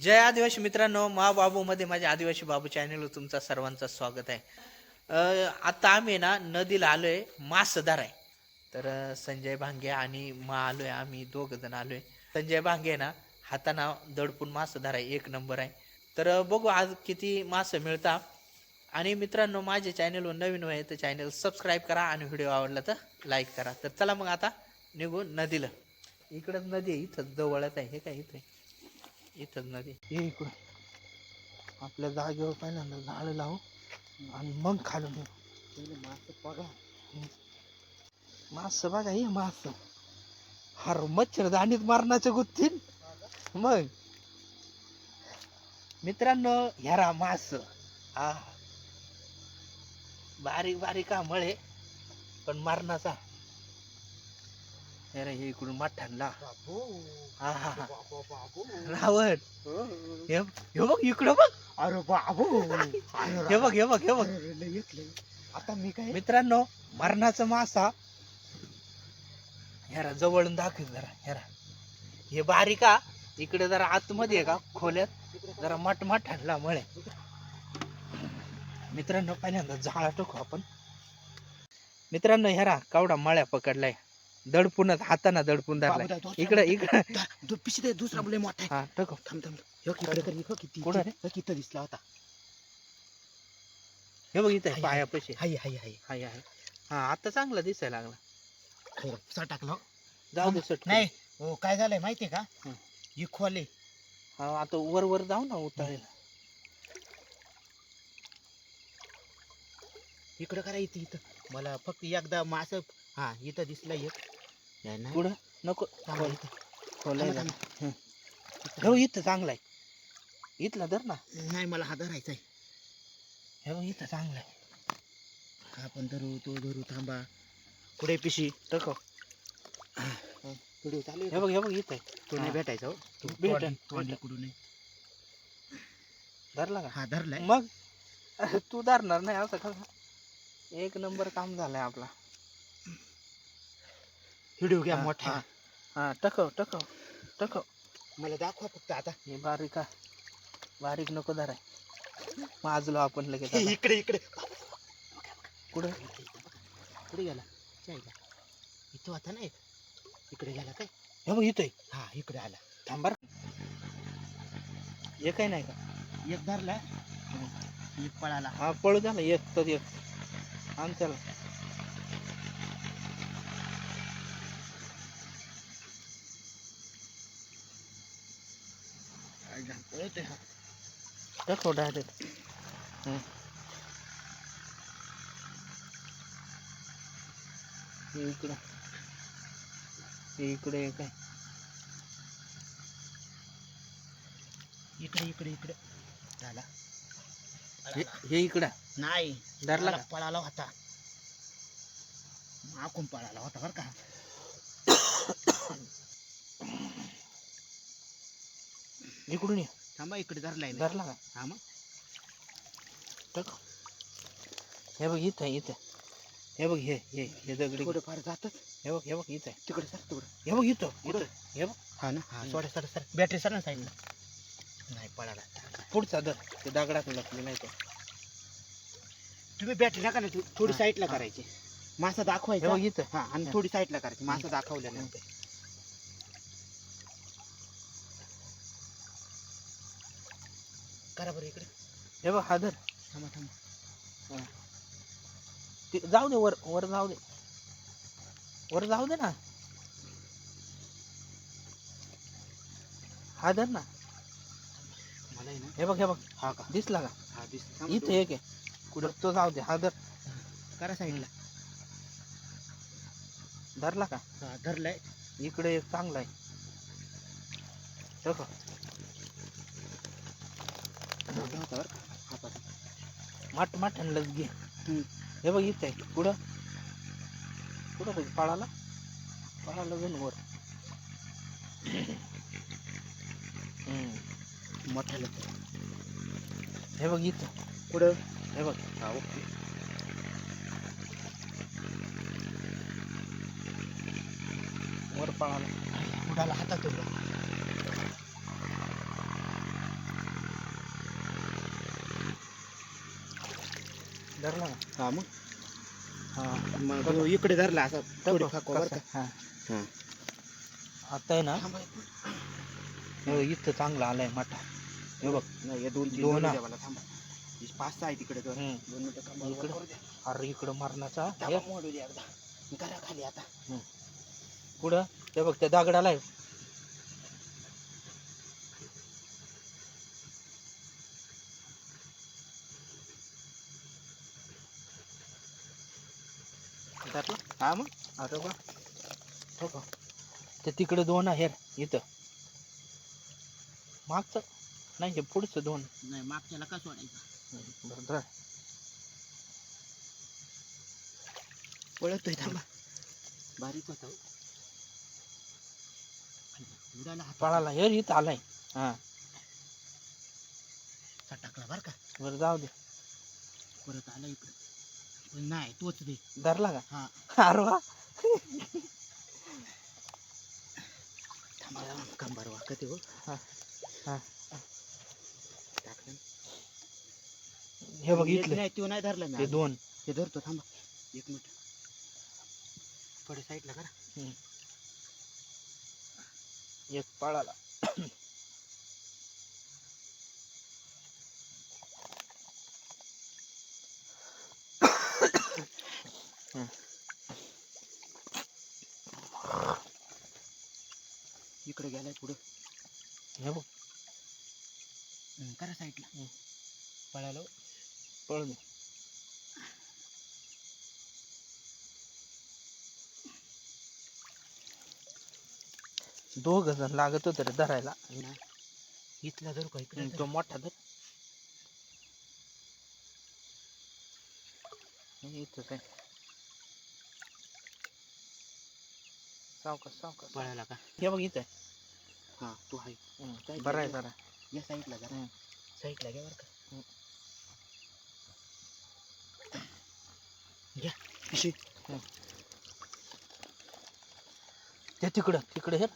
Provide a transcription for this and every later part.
जय आदिवासी मित्रांनो मा बाबूमध्ये माझ्या आदिवासी बाबू चॅनलवर तुमचा सर्वांचं स्वागत आहे. आता आम्ही ना नदीला आलोय मासदार आहे. तर संजय भांगे आणि मा आलोय आम्ही दोघ जण आलोय. संजय भांगे ना हाताना दडपून मासदार आहे एक नंबर आहे. तर बघू आज किती मासं मिळता. आणि मित्रांनो माझ्या चॅनलवर नवीन आहे तर चॅनल सबस्क्राईब करा आणि व्हिडिओ आवडला तर लाईक करा. तर चला मग आता निघू नदीला. इकडंच नदी आहे इथंच जवळच आहे हे काय इथं इथंच नदी हे इकडं आपल्या जागेवर पहिल्यांदा झाड लावू आणि मग खालून येऊ. मास बघा मास बघा हे मास. हर मच्छर दाणीत मारण्याच्या गुत्तीन मग. मित्रांनो ह्यारा मास. आ बारीक बारीक का मळे पण मारणाचा अरे हे इकडून हा हा रावण. हे. हे बघ इकडं बघ. अरे बाबू हे बघ हे बघ हे बघ. आता मी काय? मित्रांनो मरणाचा मासा. ह्यारा जवळून दाखव जरा ह्यारा हे बारीका इकडे जरा आतमध्ये का? खोल्यात. जरा मठ मठ आणला मळे. मित्रांनो पहिल्यांदा झाळा टाकू आपण. मित्रांनो ह्यारा कावडा मळ्या पकडलाय. दडपूनच हाताना दडपून धरलाय. इकडे इकडे. पिशी दुसरा मुले मोठा हा टाकू थांब थांब. ह्यो इकडे कर ह्यो किती कुठं रे? ह्यो किती दिसला होता. हे बघ इथे हाय, पायापाशी हाय हाय हाय. हाय आहे हा आता चांगला दिसायला लागला. खरं पुसा टाकलं. जाऊ दे सुट नाही हो काय झालंय माहितीये का? हं. ही खोले. हा आता वर वर जाऊ ना उतारेला इकडं करा इथं इथं. मला फक्त एकदा मास हा इथं दिसला एक. नाही ना. पुढं? नको. थांबा इथं. खोलायला थांबा. हे. इथं. चांगला आहे. इथला धर ना. नाही मला हा धरायचा आहे हे बघ इथं चांगला आहे. हा पण धरू तो धरू थांबा. पुढे पिशी. टाकव. व्हिडिओ चालू हे बघ हे बघ इथं आहे. तो नाही हा. भेटायचा हो. तो भेटन, तोंड- तोंड भेटन. इकडून आहे. धरला का? हा धरलाय. मग? तू धरणार नाही असं कसं एक नंबर काम झालंय आपला. व्हिडिओ घ्या मोठा हा. टकव टकव टकव. मला दाखवा फक्त आता. हे बारीक. बारीक नको धराय. माजलो आपण लगेच आता. इकडे इकडे. कुठं? पुढे गेला. इथं होता ना एक इकडे गेला काय? हे बघ इथं. हा इकडे आला. थांबार एक आहे नाही का? एक धरला. एक पळाला. हा पळू द्या ना. एक तर एक. आण त्याला पळतोय हा. दाखव डायरेक्ट इकडं हे इकडे एक आहे इकडे इकडे इकडे झाला हे- हे इकडं. नाही. धरला पळाला- का? पळाला होता. माकून पळाला होता बरं का. इकडून ये. थांबा इकडे धरलाय ना. धरला का? हा मग. टाक. हे बघ इथं आहे, इथं. हे बघ हे हे हे दगडी. थोडं फार जातच. हे बघ हे बघ इथं. आहे. तिकडे सर तिकडे. हे बघ इथं कुठं? इथं. हे बघ. हा ना. हा. सोडा सर सर बॅटरी सर ना साईडला नाही पळाला पुढचा दर ते दगडात लपले नाही तर तुम्ही बॅटरी नका ना थोडी साईडला हा. करायची. मासा दाखवायचा. बघ इथं. हा आणि. थोडी साईडला करायची मासा दाखवल्यानंतर करा बरं इकडे. हे बघ हा धर थांबा थांबा. ते जाऊ दे वर वर जाऊ दे. वर जाऊ दे ना. हा धर ना. हे बघ हे बघ. हा का? दिसला का? हा थांबा इथं एक आहे. कुठं? तो जाऊ दे हा धर. करा साईडला. धरला का? हा धरलाय. इकडे एक चांगला आहे. का? माठ माठ आणलंच घे. हे बघ इथं आहे. कुठं? कुठं पळाला? पळाला जाऊन वर. मोठ्याला हे बघ इथं. पुढे? हे बघ. हा ओके. वर पळाला. उडाला हातात उडला. धरला हा मग? हा. मग इकडे धरला असा तेवढी हा. हा. आता आहे ना? हो, इथं चांगला आलाय मठा. हे बघ. नाही, हे दोन तीन दोन हा. द्या मला थांबा. हे पाच सहा आहे तिकडे दोन हम्म. दोन मिनिटं थांबा इकडं. करू द्या. अरे इकडं मरणाचा थांबा, हे. मोडू द्या एकदा. करा खाली आता. पुढं? ते बघ त्या दगडाला आहे? हा मग? अरे बा हो का? ते तिकडे दोन आहे इथं. मागचं. नाही हे पुढचं दोन नाही मागच्याला का सोडायचं? बरं धर. पळतोय थांबा. बारीक होता हो. उडाला हात. पळाला हे इथं आलाय. हा. टाकला बर का? बरं जाऊ दे. परत आला इकडे. पण नाही तोच दे. धरला हा. का अरे वा. थांबा कंबर वाकते हो हा, हा. हे बघ इथलं. नाही तो नाही धरला मी अजून. दोन. ते धरतो थांबा. एक मिनिट. थोडे साईडला करा. एक पळाला. इकडे गेलाय पुढे. हे बघ. करा साईडला. पळालो. पळ दे दोघ जण लागत होते रे धरायला. इथला धरू का इकडे तो मोठा धर. हे इथंच आहे सावकाश सावकाश. पळाला का? हे बघ इथं आहे. हा तो आहे. बरं आहे बरं आहे. या साईडला हम्म. साईडला घ्या बरं का. घ्या. पिशवी ते तिकडं तिकडे हेर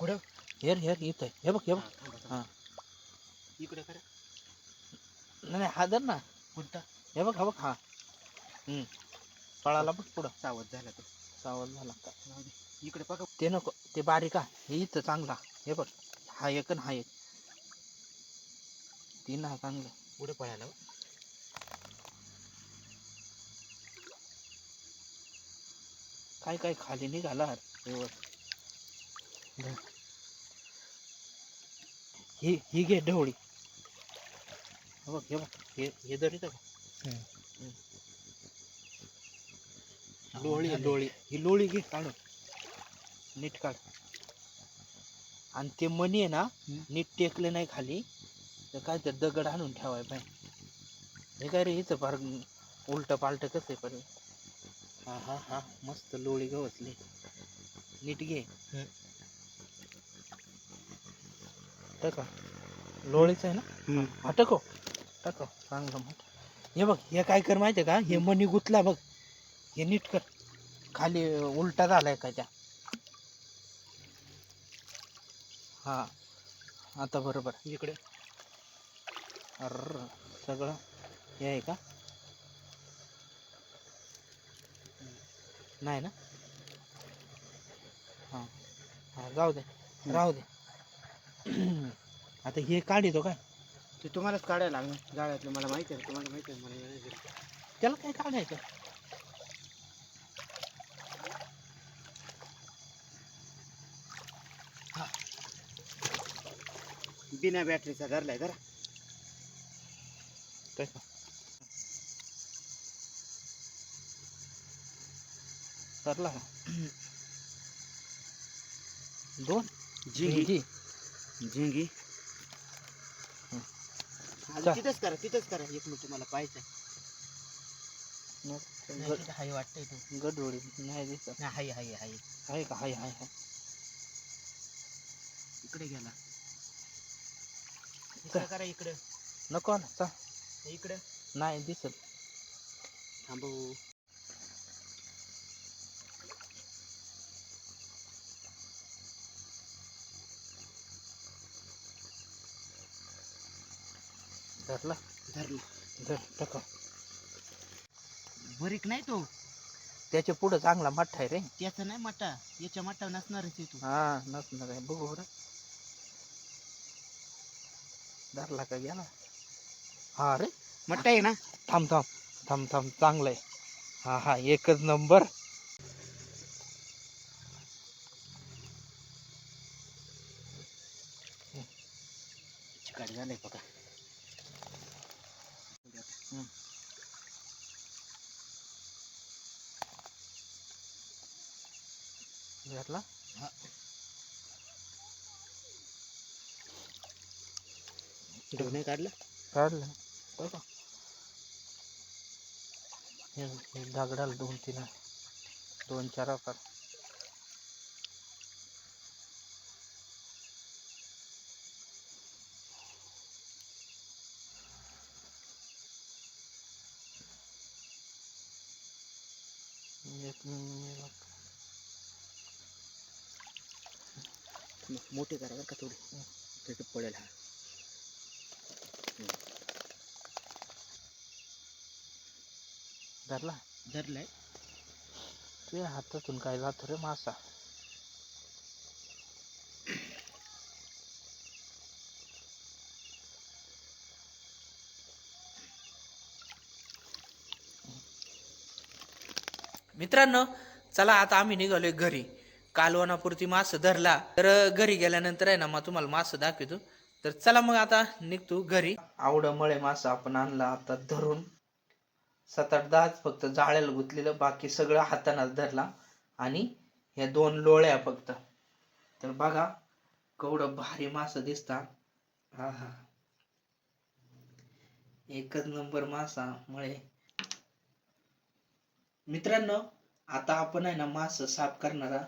कुठं? हेर हेर इथं. आहे. हे बघ हे बघ. हा, इकडे करा. नाही नाही, हा धर ना. कोणता? हे बघ हा बघ हा. हम्म. पळाला बघ पुढं. सावध झाला तो. सावध झाला का. इकडे बघा. ते नको ते बारीक हा हे इथं चांगला. हे बघ. हा एक आणि हा एक. तीन हा चांगला पुढे पळाला हो. काय काय खाली निघाला हे. ही ही घे ढवळी. हे बघ हे बघ हे हे दर का लोळी लोळी ही लोळी घे काढून. नीट काढ. आणि ते मणी आहे ना. नीट टेकले नाही खाली. तर काय ते दगड आणून ठेवाय पाहिजे हे काय रे इथं फार उलट पालट कसं आहे पण? हा हा हा मस्त लोळी गवसली. नीट घे. टाका लोळीच आहे ना? हा टाको. टाको. चांगलं मोठं हे बघ हे काय कर माहितीये का? हे मणी गुतला बघ. हे नीट कर. खाली उलटा झालाय का त्या? हा. आता बरोबर. इकडे. अर सगळं हे आहे का? नाही ना? हां. हां जाऊ दे. राहू दे. आता हे काढितो काय? ते तुम्हालाच काढायला लागणार. जाळ्यातलं मला माहिती आहे तुम्हाला माहिती आहे मला नाही. त्याला काय काढायचं? बिना बॅटरीचा धरलाय जरा. काय का करला का दोन? झिंगी. जी झिंगी. चा. तिथंच करा तिथंच करा. एक मिनिट मला पाहायचं गड हाय वाटतंय तो. गडोळी नाही दिसत. नाही हाय हाय हाय. आहे का? हाय हाय हाय. इकडे गेला. इकडे करा इकडे. नको ना चा इकडे? नाही दिसत थांबू. धरला? धरलं. धर टाका. बरीक नाही तो. त्याच्या पुढं चांगला मठ्ठा आहे रे. त्याचा नाही मटा याच्या मटा नसणारच आहे तो. हा नसणार आहे. बघू बरं. धरला का गेला? हा रे. मट्टा आहे ना? थांब थांब थांब थांब. चांगलं आहे हा हा एकच नंबर. चिकाट झालंय बघा. काढलं? काढलं. बघा. हे हे दगडाला दोन तीन. दोन चार आकार. मोठे करा बरं का थोडे. पडेल हा. धरला. धरलाय. तुझ्या हातातून काय जातो रे मासा. मित्रांनो चला आता आम्ही निघालोय घरी. कालवनापुरती मास धरला. तर घरी गेल्यानंतर आहे ना मग तुम्हाला मास दाखवतो. तर चला मग आता निघतो घरी. आवड मळे मासा आपण आणला आता धरून. सात आठ दहाच फक्त जाळ्याला गुंतलेलं बाकी सगळं हातानाच धरला आणि ह्या दोन लोळ्या फक्त. तर बघा केवढं भारी मासा दिसता. हा हा एकच नंबर मासामुळे. मित्रांनो आता आपण आहे ना मास साफ करणारा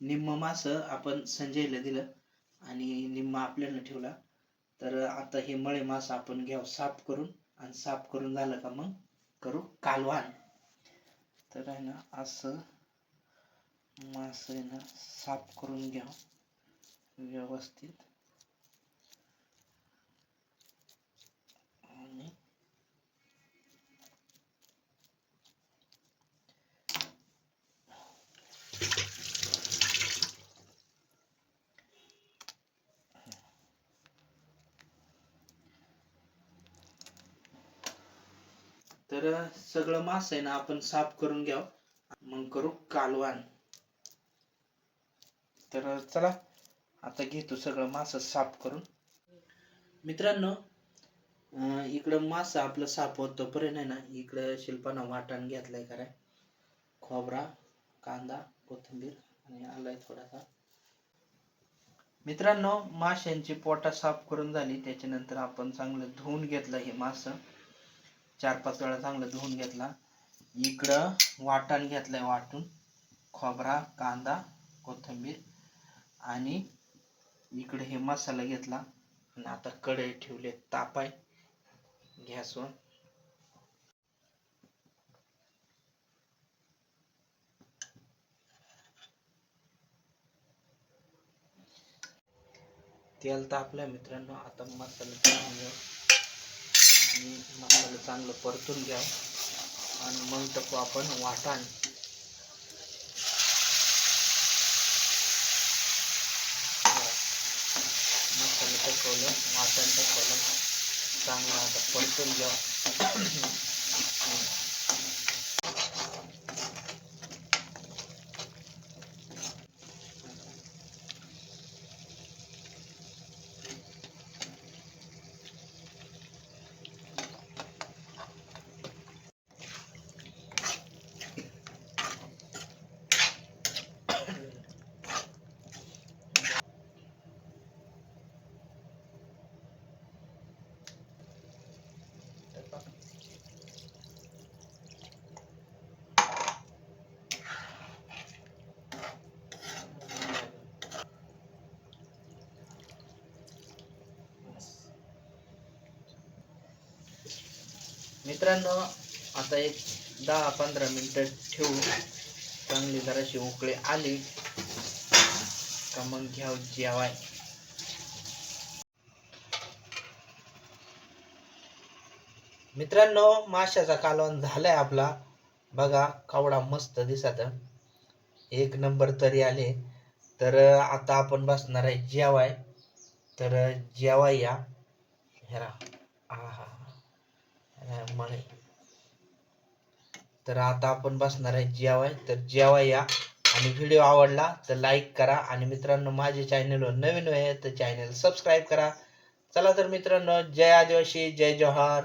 निम्म मास आपण संजयला दिलं आणि निम्म आपल्याला ठेवला. तर आता हे मळे मास आपण घ्याव साफ करून. आणि साफ करून झालं का मग? करू? कालवान. तर आहे ना असं मास आहे ना साफ करून घ्या. व्यवस्थित आणि तर सगळं मास आहे ना आपण साफ करून घ्याव. मग करू कालवान तर चला आता घेतो सगळं मास साफ करून. मित्रांनो इकडं मास आपलं साफ होतो पर्यंत आहे ना इकडं शिल्पानं वाटण घेतलाय कराय खोबरा कांदा कोथिंबीर आणि आलाय थोडासा. मित्रांनो माशांची पोटा साफ करून झाली. त्याच्यानंतर आपण चांगलं धुवून घेतलं हे मास. चार पाच वेळा चांगलं धुवून घेतला. इकडं वाटण घेतलंय वाटून. खोबरा कांदा कोथिंबीर आणि इकडे हे मसाला घेतला. आणि आता कढई ठेवले तापाय गॅसवर तेल तापलंय मित्रांनो आता मसाला आणि मसाला चांगलं परतून घ्या आणि मग टाकू आपण वाटाण. मसाला टाकवलं वाटाण टाकवलं. चांगलं आता परतून घ्या. मित्रांनो आता एक दहा पंधरा मिनटं ठेवू. चांगली जराशी उकळी आली का मग घ्याव जेवाय. मित्रांनो माशाचा कालवण झालाय आपला. बघा कावडा मस्त दिसत. एक नंबर तरी आले. तर आता आपण बसणार आहे जेवाय. तर जेवाय या हेरा हा मळे तर आता आपण बसणार आहे जेवाय तर जेवाय या. आणि व्हिडिओ आवडला तर लाईक करा. आणि मित्रांनो माझे चॅनलवर नवीन आहे तर चॅनल सबस्क्राईब करा. चला तर मित्रांनो जय आदिवासी जय जोहार.